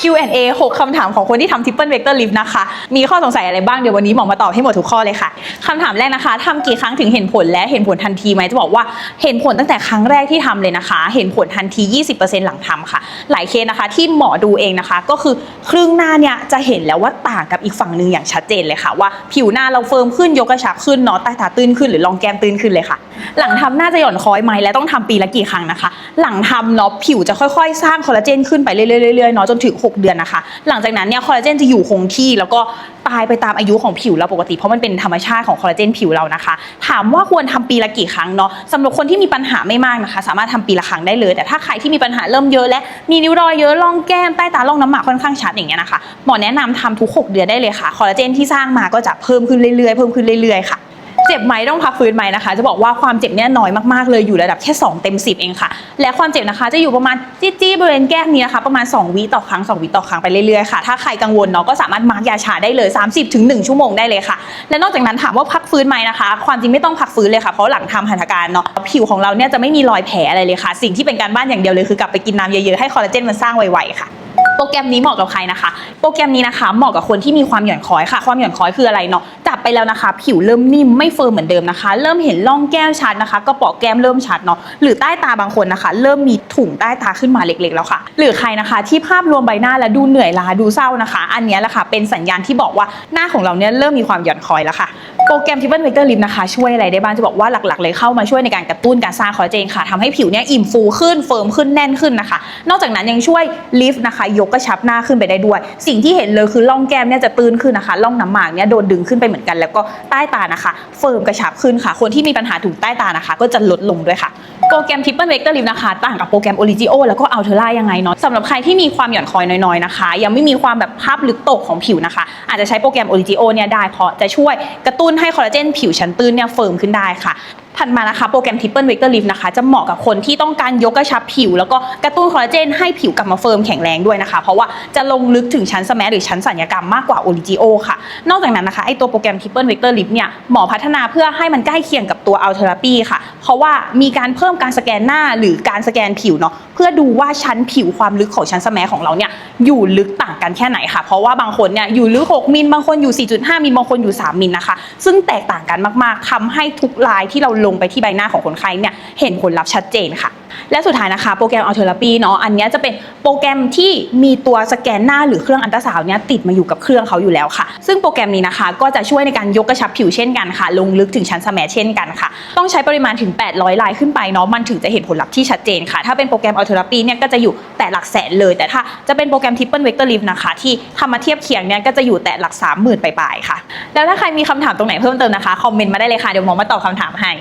Q&A 6คำถามของคนที่ทำ Triple Vector Lift นะคะ มีข้อสงสัยอะไรบ้าง เดี๋ยววันนี้หมอมาตอบให้หมดทุกข้อเลยค่ะคำถามแรกนะคะทำกี่ครั้งถึงเห็นผลและเห็นผลทันทีไหมจะบอกว่าเห็นผลตั้งแต่ครั้งแรกที่ทำเลยนะคะ เห็นผลทันที 20%หลังทำค่ะ หลายเคสนะคะ ที่หมอดูเองนะคะ ก็คือครึ่งหน้าเนี่ยจะเห็นแล้วว่าต่างกับอีกฝั่งหนึ่งอย่างชัดเจนเลยค่ะ ว่าผิวหน้าเราเฟิร์มขึ้นยกกระชับขึ้นเนาะใต้ตาตื้นขึ้นหรือรองแก้มตื้นขึ้นเลยค่ะ หลังทำน่าจะหย่อนคอยไหมและต้องทำปีละกี่ครั้งนะคะ หลังทำเนาะผิวจะค่อยๆ สร้างคอลลาเจนขึ้นไปเรื่อยๆเนาะจนถึง 6 เดือนนะคะ หลังจากนั้นเนี่ยคอลลาเจนจะอยู่คงที่แล้วก็ตายไปตามอายุของผิวเราปกติ เพราะมันเป็นธรรมชาติของคอลลาเจนผิวเรานะคะ ถามว่าควรทำปีละกี่ครั้งเนาะสำหรับคนที่มีปัญหาไม่มากนะคะ สามารถทำปีละครั้งได้เลย แต่ถ้าใครที่มีปัญหาเริ่มเยอะ และมีริ้วรอยเยอะร่องแก้มใต้ตาร่องน้ำหมากค่อนข้างชัดอย่างเงี้ยนะคะหมอแนะนำทำทุก 6 เดือนได้เลยค่ะคอลลาเจนที่สร้างมาก็จะเพิ่มขึ้นเรื่อยๆเพิ่มขึ้นเรื่อยๆค่ะ เจ็บไหมต้องพักฟื้นไหมนะคะ จะบอกว่าความเจ็บเนี่ยน้อยมากๆเลยอยู่ระดับแค่ 2 เต็ม 10 เองค่ะ และความเจ็บนะคะจะอยู่ประมาณจี้จี้บริเวณแก้มนี้นะคะประมาณ 2วิต่อครั้ง 2วิต่อครั้งไปเรื่อยๆค่ะถ้าใครกังวลเนาะก็สามารถมาร์กยาชาได้เลย 30ถึง1ชั่วโมงได้เลยค่ะ และนอกจากนั้นถามว่าพักฟื้นไหมนะคะ ความจริงไม่ต้องพักฟื้นเลยค่ะเพราะหลังทำหัตถการเนาะผิวของเราเนี่ยจะไม่มีรอยแผลอะไรเลยค่ะ สิ่งที่เป็นการบ้านอย่างเดียวเลยคือกลับไปกินน้ำเยอะๆให้คอลลาเจนมันสร้างไวๆค่ะ โปรแกรมนี้เหมาะกับใครนะคะ โปรแกรมนี้นะคะ เหมาะกับคนที่มีความหย่อนคล้อยค่ะ ความหย่อนคล้อยคืออะไรเนาะจับไปแล้วนะคะ ผิวเริ่มนิ่มไม่เฟิร์มเหมือนเดิมนะคะ เริ่มเห็นร่องแก้มชัดนะคะกระเป๋อแก้มเริ่มชัดเนาะหรือใต้ตาบางคนนะคะ เริ่มมีถุงใต้ตาขึ้นมาเล็กๆแล้วค่ะ หรือใครนะคะ ที่ภาพรวมใบหน้าแล้วดูเหนื่อยล้าดูเศร้านะคะ อันนี้แหละค่ะเป็นสัญญาณที่บอกว่าหน้าของเราเนี่ยเริ่มมีความหย่อนคล้อยแล้วค่ะโปรแกรม Triple Vector Lift นะคะช่วยอะไรได้บ้างจะบอกว่าหลักๆ เลยเข้ามาช่วยในการกระตุ้นการสร้างคอลลาเจนค่ะทำให้ผิวเนี่ยอิ่มฟูขึ้นเฟิร์มขึ้นแน่นขึ้นนะคะ นอกจากนั้นยังช่วยลิฟต์นะคะยกกระชับหน้าขึ้นไปได้ด้วย สิ่งที่เห็นเลยคือร่องแก้มเนี่ยจะตื้นขึ้นนะคะร่องน้ำหมากเนี่ยโดนดึงขึ้นไปเหมือนกัน แล้วก็ใต้ตานะคะ เฟิร์มกระชับขึ้นค่ะ คนที่มีปัญหาถุงใต้ตานะคะ ก็จะลดลงด้วยค่ะโปรแกรม Triple Vector Lift นะคะต่างกับโปรแกรม Origio แล้วก็ Ultra ยังไงเนาะสำหรับใครที่มีความหย่อนคอยน้อยๆนะคะ ยังไม่มีความแบบภาพลึกตกของผิวนะคะ อาจจะใช้โปรแกรม Origio เนี่ยได้เพราะจะช่วยกระตุ้นให้คอลลาเจนผิวชั้นตื้นเนี่ยเฟิร์มขึ้นได้ค่ะถัดมานะคะโปรแกรม Triple Vector Lift นะคะจะเหมาะกับคนที่ต้องการยกกระชับผิว แล้วก็กระตุ้นคอลลาเจนให้ผิวกลับมาเฟิร์มแข็งแรงด้วยนะคะ เพราะว่าจะลงลึกถึงชั้นสแมหรือชั้นสัญญกรรมมากกว่า Origio ค่ะ นอกจากนั้นนะคะไอตัวโปรแกรม Triple Vector Lift เนี่ยหมอพัฒนาเพื่อให้มันใกล้เคียงกับตัว Out Therapy ค่ะ เพราะว่ามีการเพิ่มการสแกนหน้าหรือการสแกนผิวเนาะเพื่อดูว่าชั้นผิวความลึกของชั้นสแมของเราเนี่ยอยู่ลึกต่างกันแค่ไหนค่ะ เพราะว่าบางคนเนี่ยอยู่ลึก 6มิลบางคนอยู่ 4.5มิลบางคนอยู่ 3มิลนะคะ ซึ่งแตกต่างกันมากๆทำให้ทุกลายที่เราลงไปที่ใบหน้าของคนไข้เนี่ยเห็นผลลัพธ์ชัดเจนค่ะ และสุดท้ายนะคะโปรแกรมอัลเทอร์ปีเนาะอันนี้จะเป็นโปรแกรมที่มีตัวสแกนหน้าหรือเครื่องอันตราซาวน์เนี่ยติดมาอยู่กับเครื่องเขาอยู่แล้วค่ะ ซึ่งโปรแกรมนี้นะคะ ก็จะช่วยในการยกกระชับผิวเช่นกันค่ะ ลงลึกถึงชั้นสแมเช่นกันค่ะ ต้องใช้ปริมาณถึง 800 ลายขึ้นไปเนาะมันถึงจะเห็นผลลัพธ์ที่ชัดเจนค่ะ ถ้าเป็นโปรแกรมอัลเทอร์ปีเนี่ยก็จะอยู่แต่หลักแสนเลย แต่ถ้าจะเป็นโปรแกรม Triple Vector Lift นะคะที่ทำมาเทียบเคียงเนี่ยก็จะอยู่แต่หลัก 30,000ปลายๆค่ะ แล้วถ้าใครมีคำถามตรงไหนเพิ่มเติมนะคะคอมเมนต์มาได้เลยค่ะเดี๋ยวหมอมาตอบคำถามให้